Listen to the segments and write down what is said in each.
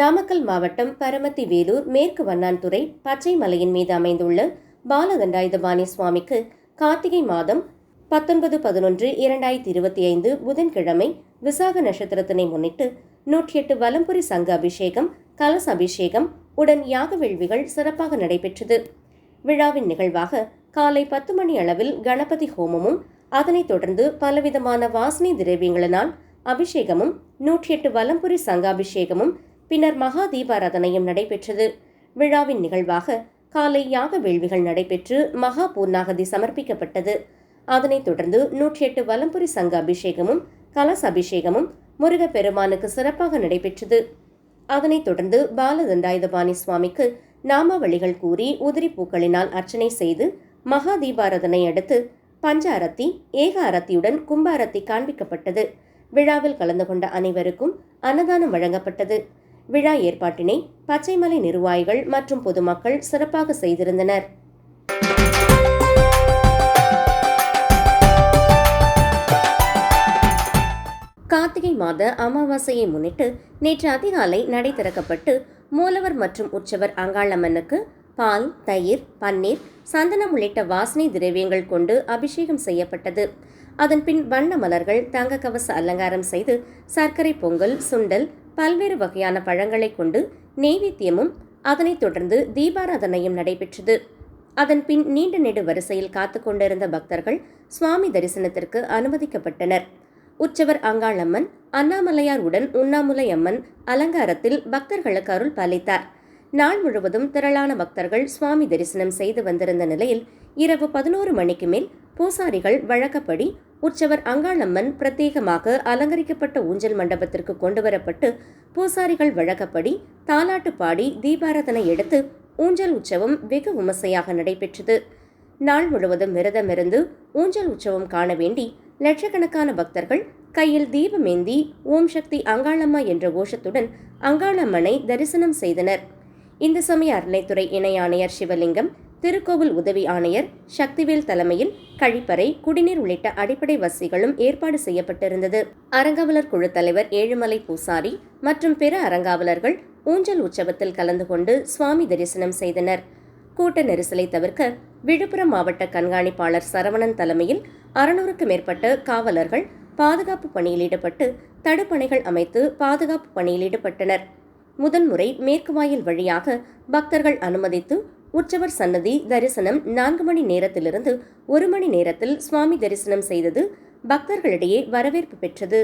நாமக்கல் மாவட்டம் பரமத்தி வேலூர் மேற்கு வண்ணான்துறை பச்சை மலையின் மீது அமைந்துள்ள பாலதண்டாயுதபாணி சுவாமிக்கு கார்த்திகை மாதம் பத்தொன்பது பதினொன்று இரண்டாயிரத்தி இருபத்தி ஐந்து புதன்கிழமை விசாக நட்சத்திரத்தினை முன்னிட்டு நூற்றி எட்டு வலம்புரி சங்க அபிஷேகம் கலச அபிஷேகம் உடன் யாக வேள்விகள் சிறப்பாக நடைபெற்றது. விழாவின் நிகழ்வாக காலை பத்து மணி அளவில் கணபதி ஹோமமும் அதனைத் தொடர்ந்து பலவிதமான வாசனை திரவியங்களினால் அபிஷேகமும் நூற்றி எட்டு வலம்புரி சங்காபிஷேகமும் பின்னர் மகா தீபாராதனையும் நடைபெற்றது. விழாவின் நிகழ்வாக காலை யாக வேள்விகள் நடைபெற்று மகா பூர்ணாகதி சமர்ப்பிக்கப்பட்டது. அதனைத் தொடர்ந்து நூற்றி எட்டு வலம்புரி சங்க அபிஷேகமும் கலச அபிஷேகமும் முருகப்பெருமானுக்கு சிறப்பாக நடைபெற்றது. அதனைத் தொடர்ந்து பாலதண்டாயுதபாணி சுவாமிக்கு நாமாவளிகள் கூறி உதிரி பூக்களினால் அர்ச்சனை செய்து மகா தீபாரதனை அடுத்து பஞ்ச அரத்தி ஏக அரத்தியுடன் கும்ப அரத்தி காண்பிக்கப்பட்டது. விழாவில் கலந்து கொண்ட அனைவருக்கும் அன்னதானம் வழங்கப்பட்டது. விழா ஏற்பாட்டினை பச்சைமலை நிர்வாகிகள் மற்றும் பொதுமக்கள் சிறப்பாக செய்திருந்தனர். கார்த்திகை மாத அமாவாசையை முன்னிட்டு நேற்று அதிகாலை நடை திறக்கப்பட்டு மூலவர் மற்றும் உற்சவர் அங்காளம்மனுக்கு பால் தயிர் பன்னீர் சந்தனம் உள்ளிட்ட வாசனை திரவியங்கள் கொண்டு அபிஷேகம் செய்யப்பட்டது. அதன்பின் வண்ண மலர்கள் தங்க கவச அலங்காரம் செய்து சர்க்கரை பொங்கல் சுண்டல் பல்வேறு வகையான பழங்களை கொண்டு நெய்வேத்தியமும் அதனைத் தொடர்ந்து தீபாராதனையும் நடைபெற்றது. அதன் பின் நீண்ட நெடு வரிசையில் காத்து கொண்டிருந்த பக்தர்கள் சுவாமி தரிசனத்திற்கு அனுமதிக்கப்பட்டனர். உற்சவர் அங்காளம்மன் அண்ணாமலையார் உடன் உண்ணாமுலை அம்மன் அலங்காரத்தில் பக்தர்களுக்கு அருள் பாலித்தார். நாள் முழுவதும் திரளான பக்தர்கள் சுவாமி தரிசனம் செய்து வந்திருந்த நிலையில் இரவு பதினோரு மணிக்கு மேல் பூசாரிகள் வழக்கப்படி உற்சவர் அங்காளம்மன் பிரத்யேகமாக அலங்கரிக்கப்பட்ட ஊஞ்சல் மண்டபத்திற்கு கொண்டுவரப்பட்டு பூசாரிகள் வழக்கப்படி தாலாட்டு பாடி தீபாராதனை எடுத்து ஊஞ்சல் உற்சவம் வெகு விமர்சையாக நடைபெற்றது. நாள் முழுவதும் விரதமிருந்து ஊஞ்சல் உற்சவம் காண வேண்டி லட்சக்கணக்கான பக்தர்கள் கையில் தீபமேந்தி ஓம் சக்தி அங்காளம்மா என்ற கோஷத்துடன் அங்காளம்மனை தரிசனம் செய்தனர். இந்து சமய அறநிலைத்துறை இணை ஆணையர் சிவலிங்கம் திருக்கோவில் உதவி ஆணையர் சக்திவேல் தலைமையில் கழிப்பறை குடிநீர் உள்ளிட்ட அடிப்படை வசதிகளும் ஏற்பாடு செய்யப்பட்டிருந்தது. அறங்காவலர் குழு தலைவர் ஏழுமலை பூசாரி மற்றும் பிற அறங்காவலர்கள் ஊஞ்சல் உற்சவத்தில் கலந்து கொண்டு சுவாமி தரிசனம் செய்தனர். கூட்ட நெரிசலை தவிர்க்க விழுப்புரம் மாவட்ட கண்காணிப்பாளர் சரவணன் தலைமையில் அறுநூறுக்கும் மேற்பட்ட காவலர்கள் பாதுகாப்பு பணியில் ஈடுபட்டு தடுப்பணைகள் அமைத்து பாதுகாப்பு பணியில் ஈடுபட்டனர். முதன்முறை மேற்கு வாயில் வழியாக பக்தர்கள் அனுமதித்து உற்சவர் சன்னதி தரிசனம் நான்கு மணி நேரத்திலிருந்து ஒரு மணி நேரத்தில் சுவாமி தரிசனம் செய்தது பக்தர்களிடையே வரவேற்பு பெற்றது.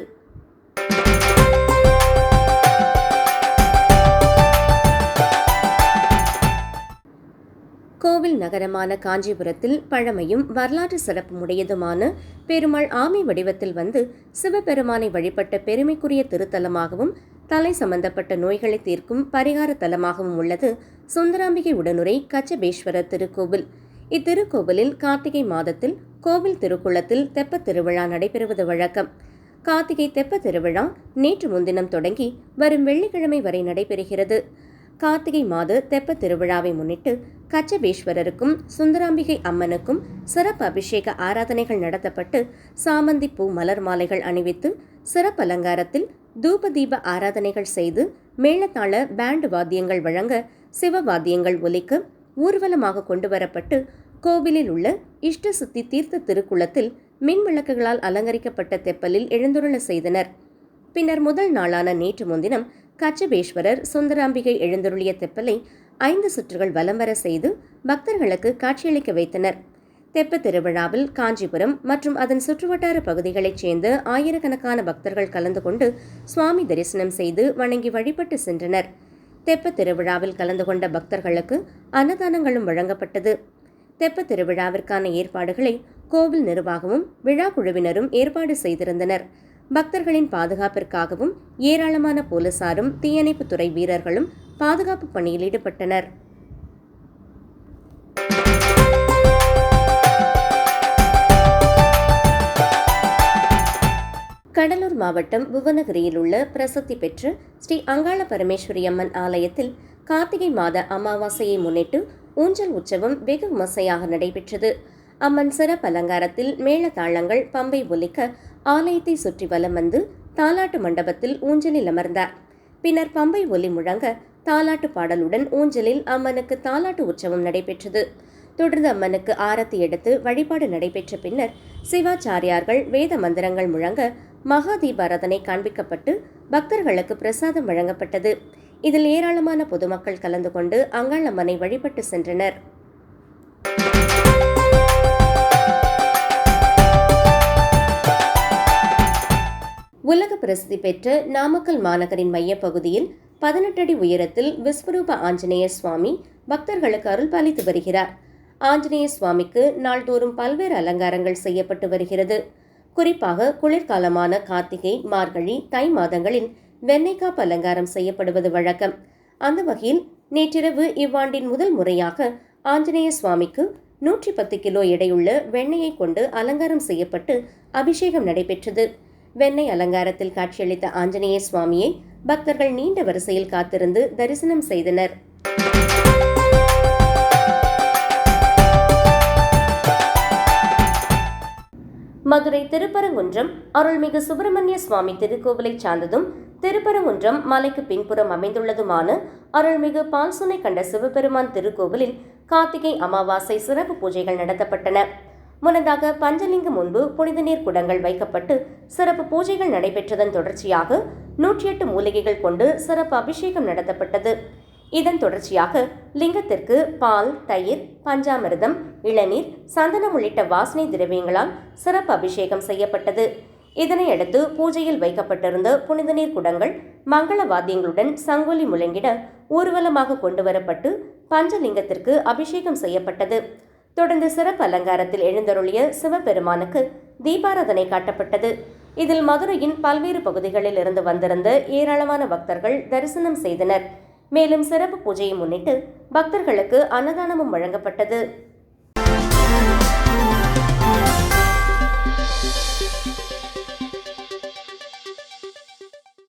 கோவில் நகரமான காஞ்சிபுரத்தில் பழமையும் வரலாற்று சிறப்புமுடையதுமான பெருமாள் ஆமை வடிவத்தில் வந்து சிவபெருமானை வழிபட்ட பெருமைக்குரிய திருத்தலமாகவும் தலை சம்பந்தப்பட்ட நோய்களை தீர்க்கும் பரிகார தலமாகவும் உள்ளது சுந்தராம்பிகை உடனுரை கச்சபேஸ்வரர் திருக்கோவில். இத்திருக்கோவிலில் கார்த்திகை மாதத்தில் கோவில் திருக்குளத்தில் தெப்பத் திருவிழா நடைபெறுவது வழக்கம். கார்த்திகை தெப்ப திருவிழா நேற்று முன்தினம் தொடங்கி வரும் வெள்ளிக்கிழமை வரை நடைபெறுகிறது. கார்த்திகை மாத தெப்ப திருவிழாவை முன்னிட்டு கச்சபேஸ்வரருக்கும் சுந்தராம்பிகை அம்மனுக்கும் சிறப்பு அபிஷேக ஆராதனைகள் நடத்தப்பட்டு சாமந்தி பூ மலர் மாலைகள் அணிவித்து சிறப்பு அலங்காரத்தில் தூப தீப ஆராதனைகள் செய்து மேளத்தாள பேண்டு வாத்தியங்கள் வழங்க சிவ வாத்தியங்கள் ஒலிக்க ஊர்வலமாக கொண்டு வரப்பட்டு கோவிலில் உள்ள இஷ்ட சுத்தி தீர்த்த திருக்குளத்தில் மின் விளக்குகளால் அலங்கரிக்கப்பட்ட தெப்பலில் எழுந்துருள செய்தனர். பின்னர் முதல் நாளான நேற்று முன்தினம் கச்சபேஸ்வரர் சுந்தராம்பிகை எழுந்தருளிய தெப்பலை ஐந்து சுற்றுகள் வலம் வர செய்து பக்தர்களுக்கு காட்சியளிக்க வைத்தனர். தெப்ப திருவிழாவில் காஞ்சிபுரம் மற்றும் அதன் சுற்றுவட்டார பகுதிகளைச் சேர்ந்த ஆயிரக்கணக்கான பக்தர்கள் கலந்து கொண்டு சுவாமி தரிசனம் செய்து வணங்கி வழிபட்டு சென்றனர். தெப்ப திருவிழாவில் கலந்து கொண்ட பக்தர்களுக்கு அன்னதானங்களும் வழங்கப்பட்டது. தெப்ப திருவிழாவிற்கான ஏற்பாடுகளை கோவில் நிர்வாகமும் விழா குழுவினரும் ஏற்பாடு செய்திருந்தனர். பக்தர்களின் பாதுகாப்பிற்காகவும் ஏராளமான போலீசாரும் தீயணைப்புத்துறை வீரர்களும் பாதுகாப்பு பணியில் ஈடுபட்டனர். கடலூர் மாவட்டம் புவனகிரியில் உள்ள பிரசித்தி பெற்ற ஸ்ரீ அங்காள பரமேஸ்வரி அம்மன் ஆலயத்தில் கார்த்திகை மாத அமாவாசையை முன்னிட்டு ஊஞ்சல் உற்சவம் வெகு விமர்சையாக நடைபெற்றது. அம்மன் சிறப்பு அலங்காரத்தில் மேளதாளங்கள் பம்பை ஒலிக்க ஆலயத்தை சுற்றி வலம் வந்து தாலாட்டு மண்டபத்தில் ஊஞ்சலில் அமர்ந்தார். பின்னர் பம்பை ஒலி முழங்க தாலாட்டு பாடலுடன் ஊஞ்சலில் அம்மனுக்கு தாலாட்டு உற்சவம் நடைபெற்றது. தொடர்ந்து அம்மனுக்கு ஆரத்தி எடுத்து வழிபாடு நடைபெற்ற பின்னர் சிவாச்சாரியார்கள் வேத மந்திரங்கள் முழங்க மகா தீபாராதனை காண்பிக்கப்பட்டு பக்தர்களுக்கு பிரசாதம் வழங்கப்பட்டது. இதில் ஏராளமான பொதுமக்கள் கலந்து கொண்டு அங்காளம்மனை வழிபட்டு சென்றனர். உலக பிரசித்தி பெற்ற நாமக்கல் மாநகரின் மையப்பகுதியில் பதினெட்டு அடி உயரத்தில் விஸ்வரூப ஆஞ்சநேய சுவாமி பக்தர்களுக்கு அருள் பாலித்து வருகிறார். ஆஞ்சநேய சுவாமிக்கு நாள்தோறும் பல்வேறு அலங்காரங்கள் செய்யப்பட்டு வருகிறது. குறிப்பாக குளிர்காலமான கார்த்திகை மார்கழி தை மாதங்களில் வெண்ணைக்காப்பு அலங்காரம் செய்யப்படுவது வழக்கம். அந்த வகையில் நேற்றிரவு இவ்வாண்டின் முதல் முறையாக ஆஞ்சநேய சுவாமிக்கு நூற்றி பத்து கிலோ எடையுள்ள வெண்ணையை கொண்டு அலங்காரம் செய்யப்பட்டு அபிஷேகம் நடைபெற்றது. வெண்ணெய் அலங்காரத்தில் காட்சியளித்த ஆஞ்சநேய சுவாமியை பக்தர்கள் நீண்ட வரிசையில் காத்திருந்து தரிசனம் செய்தனர். மதுரை திருப்பரங்குன்றம் அருள்மிகு சுப்பிரமணிய சுவாமி திருக்கோவிலை சார்ந்ததும் திருப்பரங்குன்றம் மலைக்கு பின்புறம் அமைந்துள்ளதுமான அருள்மிகு பால்சுனை கண்ட சிவபெருமான் திருக்கோவிலில் கார்த்திகை அமாவாசை சிறப்பு பூஜைகள் நடத்தப்பட்டன. முன்னதாக பஞ்சலிங்கம் முன்பு புனித நீர் குடங்கள் வைக்கப்பட்டு சிறப்பு பூஜைகள் நடைபெற்றதன் தொடர்ச்சியாக நூற்றி எட்டு மூலிகைகள் கொண்டு சிறப்பு அபிஷேகம் நடத்தப்பட்டது. இதன் தொடர்ச்சியாக லிங்கத்திற்கு பால் தயிர் பஞ்சாமிர்தம் இளநீர் சந்தனம் உள்ளிட்ட வாசனை திரவியங்களால் சிறப்பு அபிஷேகம் செய்யப்பட்டது. இதனையடுத்து பூஜையில் வைக்கப்பட்டிருந்த புனித நீர் குடங்கள் மங்கள வாத்தியங்களுடன் சங்கொலி முழங்கிட ஊர்வலமாக கொண்டுவரப்பட்டு பஞ்சலிங்கத்திற்கு அபிஷேகம் செய்யப்பட்டது. தொடர்ந்து சிறப்பு அலங்காரத்தில் எழுந்தருளிய சிவபெருமானுக்கு தீபாராதனை காட்டப்பட்டது. இதில் மதுரையின் பல்வேறு பகுதிகளில் இருந்து வந்திருந்த ஏராளமான பக்தர்கள் தரிசனம் செய்தனர். மேலும் சிறப்பு பூஜையை முன்னிட்டு பக்தர்களுக்கு அன்னதானமும் வழங்கப்பட்டது.